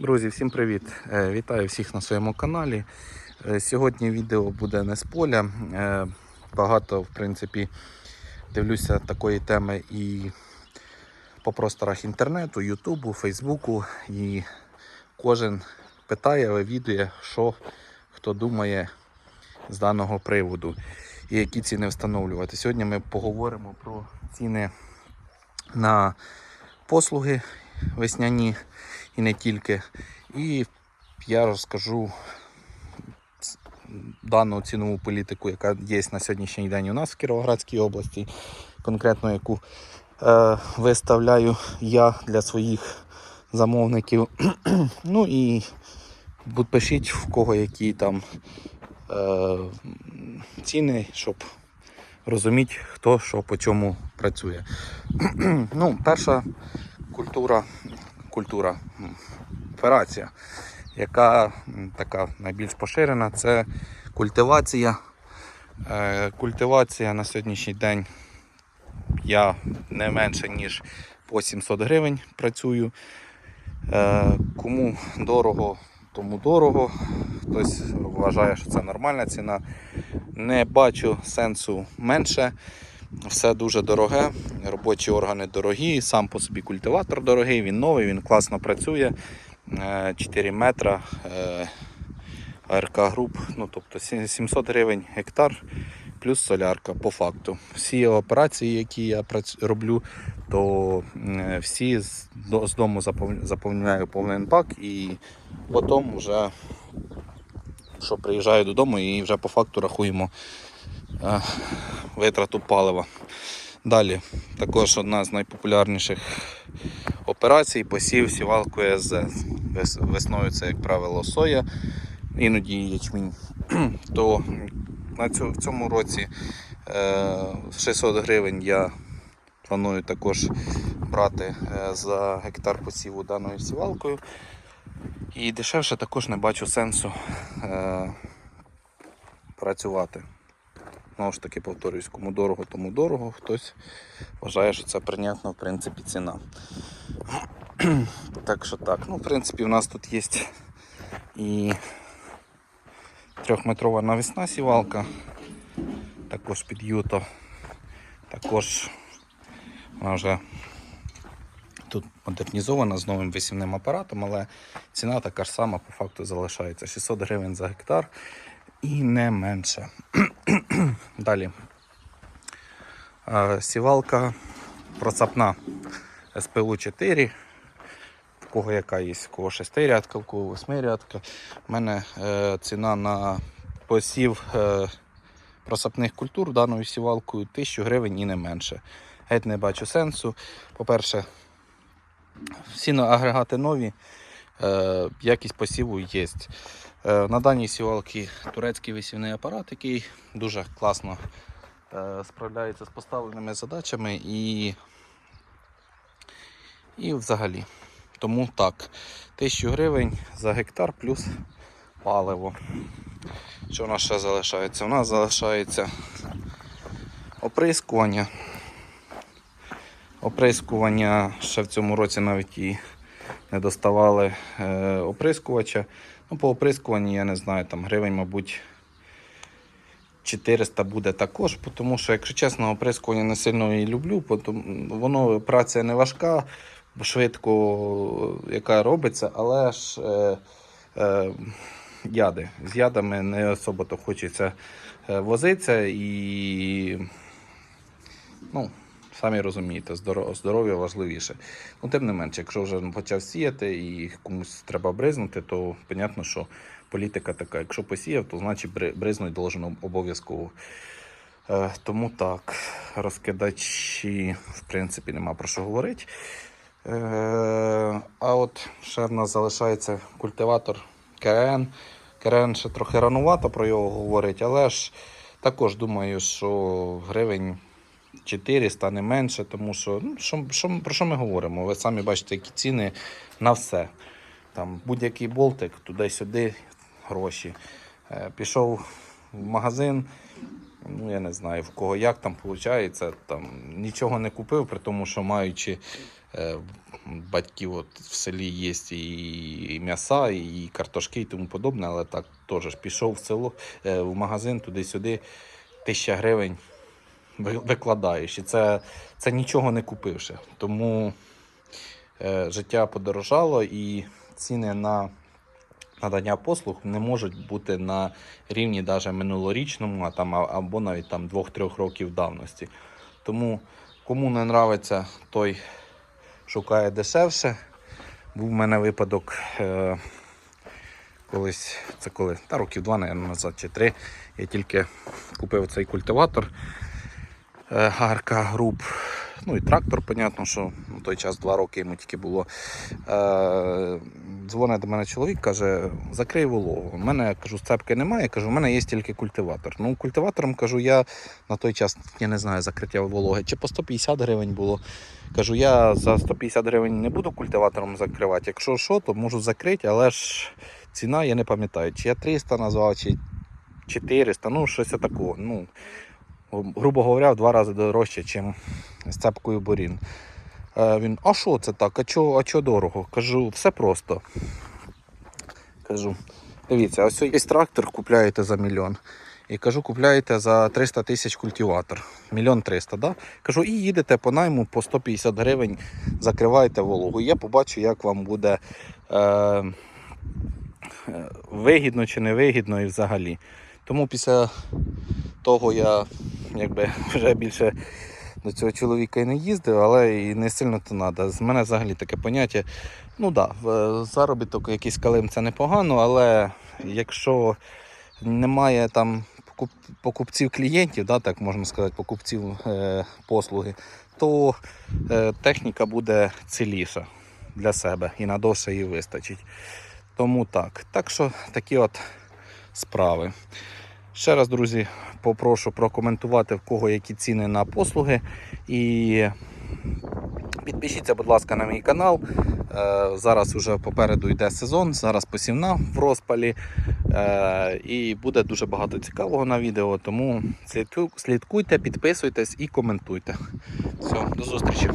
Друзі, всім привіт! Е, Вітаю всіх на своєму каналі. Е, Сьогодні відео буде не з поля. Е, Багато, в принципі, дивлюся такої теми і по просторах інтернету, Ютубу, Фейсбуку. І кожен питає, вивідує, що хто думає з даного приводу і які ціни встановлювати. Сьогодні ми поговоримо про ціни на послуги весняні і не тільки. І я розкажу дану цінову політику, яка є на сьогоднішній день у нас в Кіровоградській області, конкретно яку е, виставляю я для своїх замовників. ну і пишіть в кого які там е, ціни, щоб розуміти, хто що по чому працює. ну, перша культура, культура, операція, яка така найбільш поширена, це культивація. Е, Культивація на сьогоднішній день я не менше, ніж по 700 гривень працюю. Е, Кому дорого, тому дорого. Хтось вважає, що це нормальна ціна. Не бачу сенсу менше. Все дуже дороге, робочі органи дорогі, сам по собі культиватор дорогий, він новий, він класно працює. Е, 4 метра е, АРК груп, ну тобто 700 гривень гектар плюс солярка по факту. Всі операції, які я роблю, то е, всі з, дому запов- заповняю повний пак і потім вже що приїжджаю додому і вже по факту рахуємо е, витрату палива. Далі, також одна з найпопулярніших операцій посів сівалкою СЗ. Вес- Весною це, як правило, соя, іноді ячмінь. То на цю, в цьому році е, 600 гривень я планую також брати е, за гектар посіву даною сівалкою. І дешевше також не бачу сенсу е, працювати. Знову ж таки, повторюсь, кому дорого, тому дорого. Хтось вважає, що це прийнятна в принципі ціна. так що так. Ну, в принципі, у нас тут є і трьохметрова навісна сівалка, також під юто. Також вона вже тут модернізована з новим висівним апаратом, але ціна така ж сама по факту залишається 600 гривень за гектар і не менше. Далі. Сівалка процапна СПУ 4. В кого яка є, в кого 6 рядка, в кого 8 рядка. У мене е, ціна на посів е, просапних культур даною сівалкою 1000 гривень і не менше. Геть не бачу сенсу. По-перше, всі агрегати нові, якість посіву є. Е, На даній сівалці турецький висівний апарат, який дуже класно е, справляється з поставленими задачами і, і взагалі. Тому так, 1000 гривень за гектар плюс паливо. Що у нас ще залишається? У нас залишається оприскування. Оприскування ще в цьому році навіть і не доставали е, оприскувача. Ну, по оприскуванні, я не знаю, там гривень, мабуть, 400 буде також, тому що, якщо чесно, оприскування не сильно і люблю, потім воно праця не важка, швидко яка робиться, але ж е, е, яди. З ядами не особо то хочеться е, возитися і ну, самі розумієте, здоров'я важливіше. Ну, тим не менше, якщо вже почав сіяти і комусь треба бризнути, то понятно, що політика така. Якщо посіяв, то значить бри- бризнуть должен обов'язково. Е, тому так, розкидачі, в принципі, нема про що говорити. Е, а от ще в нас залишається культиватор КРН. КРН ще трохи ранувато про його говорить, але ж також думаю, що гривень 400 не менше, тому що, ну, що, що про що ми говоримо? Ви самі бачите, які ціни на все. Там будь-який болтик, туди-сюди гроші. Е, Пішов в магазин, Ну, я не знаю, в кого як там виходить. Там, нічого не купив, при тому, що маючи е, батьків от в селі є і, і м'яса, і картошки, і тому подобне, але так теж пішов в село, е, в магазин туди-сюди, тисяча гривень викладаєш. І це, це нічого не купивши. Тому е, життя подорожало і ціни на надання послуг не можуть бути на рівні навіть минулорічному, а там, або навіть там 2-3 років давності. Тому кому не нравиться, той шукає дешевше. Був в мене випадок е, колись, це коли, та років два, мабуть, назад чи три. Я тільки купив цей культиватор е, ГРК груп. Ну і трактор, понятно, що на той час два роки йому тільки було. Е, дзвонить до мене чоловік, каже, закрий вологу. У мене кажу, сцепки немає. Кажу, у мене є тільки культиватор. Ну, культиватором кажу, я на той час, я не знаю, закриття вологи, чи по 150 гривень було. Кажу, я за 150 гривень не буду культиватором закривати. Якщо що, то можу закрити, але ж ціна я не пам'ятаю, чи я 300 назвав, чи 400, ну щось такого. Ну, грубо говоря, в два рази дорожче, ніж з цепкою борін. Е, Він, а що це так? А чо, а дорого? Кажу, все просто. Кажу, дивіться, ось є трактор, купляєте за мільйон. І кажу, купляєте за 300 тисяч культиватор. Мільйон 300, да? Кажу, і їдете по найму по 150 гривень, закриваєте вологу. Я побачу, як вам буде е, е, вигідно чи не вигідно і взагалі. Тому після того я якби вже більше до цього чоловіка і не їздив, але і не сильно то треба. З мене взагалі таке поняття. Ну так, да, заробіток якийсь калим це непогано, але якщо немає там покупців клієнтів, да, так можна сказати, покупців е, послуги, то е, техніка буде ціліша для себе і надовше її вистачить. Тому так. Так що такі от справи. Ще раз, друзі, попрошу прокоментувати, в кого які ціни на послуги. І підпишіться, будь ласка, на мій канал. Е, Зараз вже попереду йде сезон, зараз посівна в розпалі. Е, І буде дуже багато цікавого на відео. Тому слідкуйте, підписуйтесь і коментуйте. Все, до зустрічі.